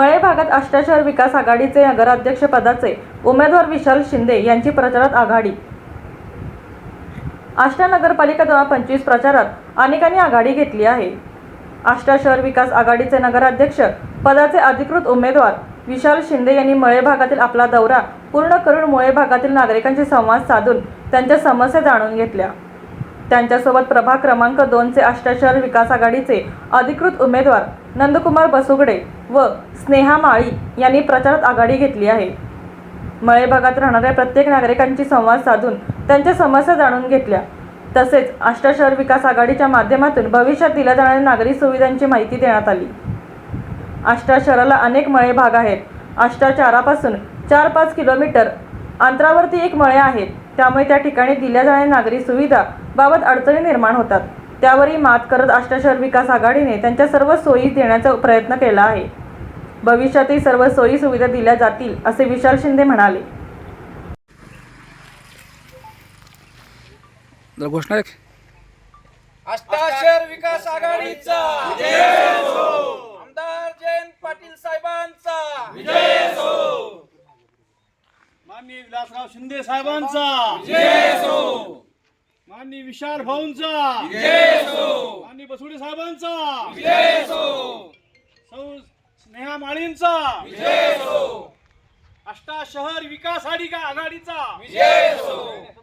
मळे भागात अष्टाशहर विकास आघाडीचे नगराध्यक्ष पदाचे उमेदवार विशाल शिंदे यांची प्रचारात आघाडी. आष्टा नगरपालिका दोन हजार पंचवीस प्रचारात अनेकांनी आघाडी घेतली आहे. आष्टा शहर विकास आघाडीचे नगराध्यक्ष पदाचे अधिकृत उमेदवार विशाल शिंदे यांनी मळे भागातील आपला दौरा पूर्ण करून मुळे भागातील नागरिकांशी संवाद साधून त्यांच्या समस्या जाणून घेतल्या. त्यांच्यासोबत प्रभाग क्रमांक दोनचे आष्टा शहर विकास आघाडीचे अधिकृत उमेदवार नंदकुमार बसुगडे व स्नेहा माळी यांनी प्रचारात आघाडी घेतली आहे. मळे भागात राहणाऱ्या प्रत्येक नागरिकांची संवाद साधून त्यांच्या समस्या जाणून घेतल्या. तसेच आष्टा शहर विकास आघाडीच्या माध्यमातून भविष्यात दिल्या जाणाऱ्या नागरी सुविधांची माहिती देण्यात आली. आष्टा शहराला अनेक मळे भाग आहेत. आष्टा चारापासून चार पाच किलोमीटर अंतरावरती एक मळे आहेत त्यामुळे त्या ठिकाणी दिल्या जाणाऱ्या नागरी सुविधा बाबत अडचणी निर्माण होतात. त्यावरही मात करत आष्टा शहर विकास आघाडीने त्यांच्या सर्व सोयी देण्याचा प्रयत्न केला आहे. भविष्यातही सर्व सोयी सुविधा दिल्या जातील असे विशाल शिंदे म्हणाले. जरा घोषणा एक. अष्टाशर विकास आघाडीचा. आमदार जयंत पाटील साहेबांचा. माननीय विलासराव शिंदे साहेबांचा. माननीय विशाल भाऊंचा. माननीय बसुडे साहेबांचा. सौ स्नेहा माळींचा. अष्टा शहर विकास आघाडी- आघाडीचा. करा दोन.